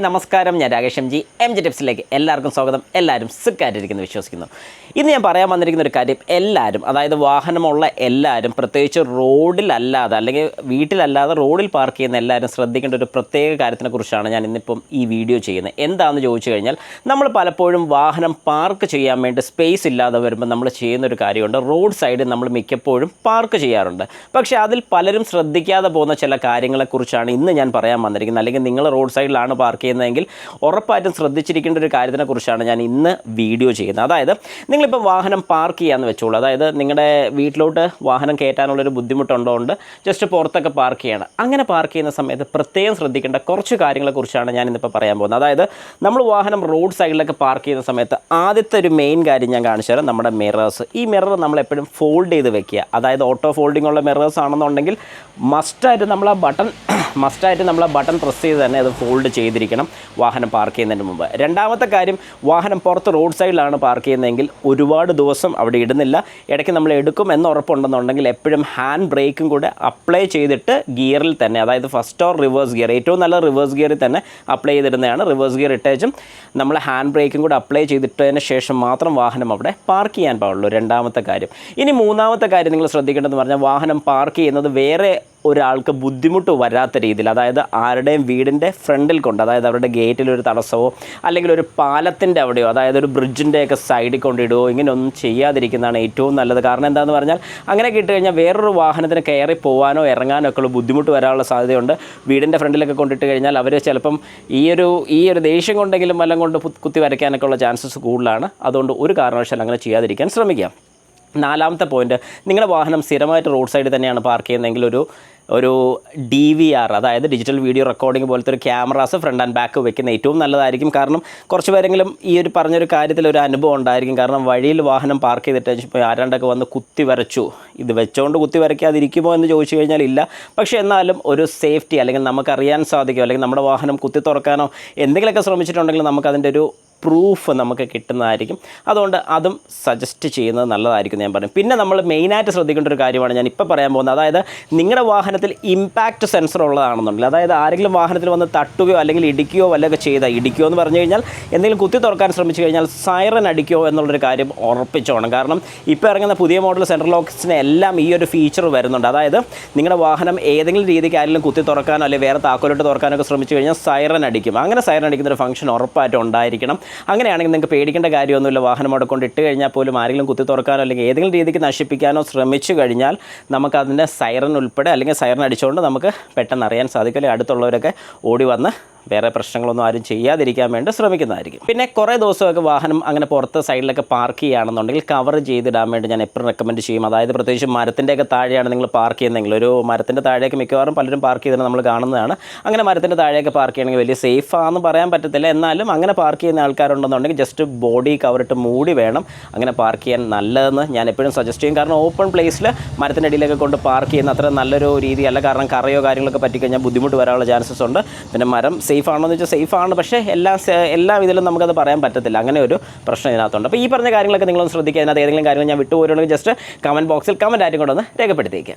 നമസ്കാരം. ഞാൻ Rakesh G. M G ടിപ്സിലേക്ക് എല്ലാവർക്കും സ്വാഗതം. എല്ലാവരും സുഖമായിട്ടിരിക്കുന്നു വിശ്വസിക്കുന്നു. ഇന്ന് ഞാൻ പറയാൻ വന്നിരിക്കുന്ന ഒരു കാര്യം എല്ലാവരും അതായത് വാഹനമുള്ള എല്ലാവരും പ്രത്യേകിച്ച് റോഡിലല്ലാതെ അല്ലെങ്കിൽ വീട്ടിലല്ലാതെ റോഡിൽ പാർക്ക് ചെയ്യുന്ന എല്ലാവരും ശ്രദ്ധിക്കേണ്ട ഒരു പ്രത്യേക കാര്യത്തിനെക്കുറിച്ചാണ് ഞാൻ ഇന്നിപ്പം ഈ വീഡിയോ ചെയ്യുന്നത്. എന്താണെന്ന് ചോദിച്ചു കഴിഞ്ഞാൽ നമ്മൾ പലപ്പോഴും വാഹനം പാർക്ക് ചെയ്യാൻ വേണ്ടി സ്പേസ് ഇല്ലാതെ വരുമ്പോൾ നമ്മൾ ചെയ്യുന്ന ഒരു കാര്യമുണ്ട്. റോഡ് സൈഡിൽ നമ്മൾ മിക്കപ്പോഴും പാർക്ക് ചെയ്യാറുണ്ട്. പക്ഷേ അതിൽ പലരും ശ്രദ്ധിക്കാതെ പോകുന്ന ചില കാര്യങ്ങളെക്കുറിച്ചാണ് ഇന്ന് ഞാൻ പറയാൻ വന്നിരിക്കുന്നത്. അല്ലെങ്കിൽ നിങ്ങൾ റോഡ് സൈഡിലാണ് പാർക്ക് ചെയ്യുന്നതെങ്കിൽ ഉറപ്പായിട്ടും ശ്രദ്ധിച്ചിരിക്കേണ്ട ഒരു കാര്യത്തിനെക്കുറിച്ചാണ് ഞാൻ ഇന്ന് വീഡിയോ ചെയ്യുന്നത്. അതായത് നിങ്ങളിപ്പോൾ വാഹനം പാർക്ക് ചെയ്യാമെന്ന് വെച്ചോളൂ. അതായത് നിങ്ങളുടെ വീട്ടിലോട്ട് വാഹനം കയറ്റാനുള്ളൊരു ബുദ്ധിമുട്ടുള്ളതുകൊണ്ട് ജസ്റ്റ് പുറത്തൊക്കെ പാർക്ക് ചെയ്യണം. അങ്ങനെ പാർക്ക് ചെയ്യുന്ന സമയത്ത് പ്രത്യേകം ശ്രദ്ധിക്കേണ്ട കുറച്ച് കാര്യങ്ങളെക്കുറിച്ചാണ് ഞാൻ ഇന്നിപ്പോൾ പറയാൻ പോകുന്നത്. അതായത് നമ്മൾ വാഹനം റോഡ് സൈഡിലൊക്കെ പാർക്ക് ചെയ്യുന്ന സമയത്ത് ആദ്യത്തെ ഒരു മെയിൻ കാര്യം ഞാൻ കാണിച്ചു തരാം. നമ്മുടെ മിറേഴ്സ് ഈ മിറർ നമ്മൾ എപ്പോഴും ഫോൾഡ് ചെയ്ത് വെക്കുക. അതായത് ഓട്ടോ ഫോൾഡിംഗ് ഉള്ള മിറേഴ്സ് ആണെന്നുണ്ടെങ്കിൽ മസ്റ്റായിട്ട് നമ്മൾ ആ ബട്ടൺ മസ്റ്റായിട്ട് നമ്മൾ ആ ബട്ടൺ പ്രസ് ചെയ്ത് തന്നെ അത് ഫോൾഡ് ചെയ്തിരിക്കണം. വാഹനം പാർക്ക് ചെയ്യുന്നതിന് മുമ്പ്. രണ്ടാമത്തെ കാര്യം വാഹനം പുറത്ത് റോഡ് സൈഡിലാണ് പാർക്ക് ചെയ്യുന്നതെങ്കിൽ ഒരുപാട് ദിവസം അവിടെ ഇടുന്നില്ല. ഇടയ്ക്ക് നമ്മൾ എടുക്കും എന്ന് ഉറപ്പുണ്ടെന്നുണ്ടെങ്കിൽ എപ്പോഴും ഹാൻഡ് ബ്രേക്കും കൂടെ അപ്ലൈ ചെയ്തിട്ട് ഗിയറിൽ തന്നെ അതായത് ഫസ്റ്റ് ഓർ റിവേഴ്സ് ഗിയർ ഏറ്റവും നല്ല റിവേഴ്സ് ഗിയറിൽ തന്നെ അപ്ലൈ ചെയ്തിരുന്നതാണ് റിവേഴ്സ് ഗിയർ ഇട്ടേച്ചും നമ്മൾ ഹാൻഡ് ബ്രേക്കും കൂടെ അപ്ലൈ ചെയ്തിട്ടതിന് ശേഷം മാത്രം വാഹനം അവിടെ പാർക്ക് ചെയ്യാൻ പാടുള്ളൂ. രണ്ടാമത്തെ കാര്യം. ഇനി മൂന്നാമത്തെ കാര്യം നിങ്ങൾ ശ്രദ്ധിക്കേണ്ടതെന്ന് പറഞ്ഞാൽ വാഹനം പാർക്ക് ചെയ്യുന്നത് വേറെ ഒരാൾക്ക് ബുദ്ധിമുട്ട് വരാത്ത രീതിയിൽ അതായത് ആരുടെയും വീടിന്റെ ഫ്രണ്ടിൽ കൊണ്ട് അതായത് അവരുടെ ഗേറ്റിൽ ഒരു തടസ്സമോ അല്ലെങ്കിൽ ഒരു പാലത്തിന്റെ അവിടെയോ അതായത് ഒരു ബ്രിഡ്ജിന്റെയൊക്കെ സൈഡിൽ കൊണ്ടിടുകയോ ഇങ്ങനെയൊന്നും ചെയ്യാതിരിക്കുന്നതാണ് ഏറ്റവും നല്ലത്. കാരണം എന്താണെന്ന് പറഞ്ഞാൽ അങ്ങനെ ഇട്ട് കഴിഞ്ഞാൽ വേറൊരു വാഹനത്തിന് കയറി പോകാനോ ഇറങ്ങാനോ ഒക്കെ ഉള്ള ബുദ്ധിമുട്ട് വരാനുള്ള സാധ്യതയുണ്ട്. വീടിന്റെ ഫ്രണ്ടിലൊക്കെ കൊണ്ടിട്ട് കഴിഞ്ഞാൽ അവർ ചിലപ്പം ഈ ഒരു ഈ ഒരു ദേഷ്യം കൊണ്ടെങ്കിലും വല്ലം കൊണ്ട് കുത്തി വരയ്ക്കാനൊക്കെ ഉള്ള ചാൻസസ് കൂടുതലാണ്. അതുകൊണ്ട് ഒരു കാരണവശാലും അങ്ങനെ ചെയ്യാതിരിക്കാൻ ശ്രമിക്കുക നാലാമത്തെ പോയിന്റ് നിങ്ങളുടെ വാഹനം സ്ഥിരമായിട്ട് റോഡ് സൈഡിൽ തന്നെയാണ് പാർക്ക് ചെയ്യുന്നതെങ്കിൽ ഒരു ഒരു ഡി വി ആർ അതായത് ഡിജിറ്റൽ വീഡിയോ റെക്കോർഡിംഗ് പോലത്തെ ഒരു ക്യാമറാസ് ഫ്രണ്ട് ആൻഡ് ബാക്ക് വെക്കുന്ന ഏറ്റവും നല്ലതായിരിക്കും. കാരണം കുറച്ച് പേരെങ്കിലും ഈ ഒരു പറഞ്ഞൊരു കാര്യത്തിൽ ഒരു അനുഭവം ഉണ്ടായിരിക്കും. കാരണം വഴിയിൽ വാഹനം പാർക്ക് ചെയ്തിട്ട് ആരാണ്ടൊക്കെ വന്ന് കുത്തി വരച്ചു. ഇത് വെച്ചുകൊണ്ട് കുത്തി വരയ്ക്കാതിരിക്കുമോ എന്ന് ചോദിച്ചു കഴിഞ്ഞാൽ ഇല്ല. പക്ഷേ എന്നാലും ഒരു സേഫ്റ്റി അല്ലെങ്കിൽ നമുക്കറിയാൻ സാധിക്കും. അല്ലെങ്കിൽ നമ്മുടെ വാഹനം കുത്തി തുറക്കാനോ എന്തെങ്കിലുമൊക്കെ ശ്രമിച്ചിട്ടുണ്ടെങ്കിൽ നമുക്കതിന്റെ ഒരു പ്രൂഫ് നമുക്ക് കിട്ടുന്നതായിരിക്കും. അതുകൊണ്ട് അതും സജസ്റ്റ് ചെയ്യുന്നത് നല്ലതായിരിക്കും ഞാൻ പറയും പിന്നെ നമ്മൾ മെയിനായിട്ട് ശ്രദ്ധിക്കേണ്ട ഒരു കാര്യമാണ് ഞാൻ ഇപ്പോൾ പറയാൻ പോകുന്നത്. അതായത് നിങ്ങളുടെ വാഹനത്തിൽ ഇമ്പാക്റ്റ് സെൻസർ ഉള്ളതാണെന്നുണ്ടെങ്കിൽ അതായത് ആരെങ്കിലും വാഹനത്തിൽ വന്ന് തട്ടുകയോ അല്ലെങ്കിൽ ഇടിക്കുകയോ വല്ലതൊക്കെ ചെയ്താൽ ഇടിക്കുകയോ എന്ന് പറഞ്ഞു കഴിഞ്ഞാൽ എന്തെങ്കിലും കുത്തി തുറക്കാൻ ശ്രമിച്ചു കഴിഞ്ഞാൽ സൈറൻ അടിക്കുകയോ എന്നുള്ളൊരു കാര്യം ഉറപ്പിച്ചോണം. കാരണം ഇപ്പോൾ ഇറങ്ങുന്ന പുതിയ മോഡൽ സെൻട്രൽ ലോക്സിന് എല്ലാം ഈ ഒരു ഫീച്ചർ വരുന്നുണ്ട്. അതായത് നിങ്ങളുടെ വാഹനം ഏതെങ്കിലും രീതിക്ക് ആരെങ്കിലും കുത്തി തുറക്കാനോ അല്ലെങ്കിൽ വേറെ താക്കോലിട്ട് തുറക്കാനൊക്കെ ശ്രമിച്ചു കഴിഞ്ഞാൽ സൈറൻ അടിക്കും. അങ്ങനെ സൈറൻ അടിക്കുന്ന ഒരു ഫംഗ്ഷൻ ഉറപ്പായിട്ടും ഉണ്ടായിരിക്കണം. അങ്ങനെയാണെങ്കിൽ നിങ്ങൾക്ക് പേടിക്കേണ്ട കാര്യമൊന്നുമില്ല. വാഹനം അവിടെ കൊണ്ട് ഇട്ട് കഴിഞ്ഞാൽ പോലും ആരെങ്കിലും കുത്തി തുറക്കാനോ അല്ലെങ്കിൽ ഏതെങ്കിലും രീതിക്ക് നശിപ്പിക്കാനോ ശ്രമിച്ചു കഴിഞ്ഞാൽ നമുക്ക് അതിന്റെ സൈറൻ ഉൾപ്പെടെ അല്ലെങ്കിൽ സൈറൻ അടിച്ചുകൊണ്ട് നമുക്ക് പെട്ടെന്ന് അറിയാൻ സാധിക്കും. അല്ലെങ്കിൽ അടുത്തുള്ളവരൊക്കെ ഓടി വന്ന് വേറെ പ്രശ്നങ്ങളൊന്നും ആരും ചെയ്യാതിരിക്കാൻ വേണ്ടി ശ്രമിക്കുന്നതായിരിക്കും. പിന്നെ കുറേ ദിവസമൊക്കെ വാഹനം അങ്ങനെ പുറത്ത് സൈഡിലൊക്കെ പാർക്ക് ചെയ്യുകയാണെന്നുണ്ടെങ്കിൽ കവർ ചെയ്തിടാൻ വേണ്ടി ഞാൻ എപ്പോഴും റെക്കമെൻഡ് ചെയ്യും. അതായത് പ്രത്യേകിച്ച് മരത്തിന്റെയൊക്കെ താഴെയാണ് നിങ്ങൾ പാർക്ക് ചെയ്യുന്നതെങ്കിൽ. ഒരു മരത്തിന്റെ താഴെയൊക്കെ മിക്കവാറും പലരും പാർക്ക് ചെയ്തിട്ട് നമ്മൾ കാണുന്നതാണ്. അങ്ങനെ മരത്തിന്റെ താഴെയൊക്കെ പാർക്ക് ചെയ്യണമെങ്കിൽ വലിയ സേഫ് ആണെന്ന് പറയാൻ പറ്റത്തില്ല. എന്നാലും അങ്ങനെ പാർക്ക് ചെയ്യുന്ന ആൾക്കാരുണ്ടെന്നുണ്ടെങ്കിൽ ജസ്റ്റ് ബോഡി കവറിട്ട് മൂടി വേണം അങ്ങനെ പാർക്ക് ചെയ്യാൻ നല്ലതെന്ന് ഞാൻ എപ്പോഴും സജസ്റ്റ് ചെയ്യും. കാരണം ഓപ്പൺ പ്ലേസിൽ മരത്തിന്റെ അടിയിലൊക്കെ കൊണ്ട് പാർക്ക് ചെയ്യുന്ന അത്ര നല്ലൊരു രീതിയല്ല. കാരണം കറയോ കാര്യങ്ങളൊക്കെ പറ്റിക്കഴിഞ്ഞാൽ ബുദ്ധിമുട്ട് വരാനുള്ള ചാൻസസ് ഉണ്ട്. പിന്നെ മരം സേഫ് ആണോ വെച്ചാൽ സേഫ് ആണ് പക്ഷേ എല്ലാ എല്ലാ ഇതിലും നമുക്കത് പറയാൻ പറ്റത്തില്ല. അങ്ങനെ ഒരു പ്രശ്നം ഇതിനകത്തുണ്ട്. അപ്പോൾ ഈ പറഞ്ഞ കാര്യങ്ങളൊക്കെ നിങ്ങളൊന്ന് ശ്രദ്ധിക്കുക. അതിനകത്ത് ഏതെങ്കിലും കാര്യങ്ങൾ ഞാൻ വിട്ടുപോയിട്ടുണ്ടെങ്കിൽ ജസ്റ്റ് കമന്റ് ബോക്സിൽ കമന്റ് ആയിട്ടും കൊണ്ടൊന്ന് രേഖപ്പെടുത്തിയേക്കുക.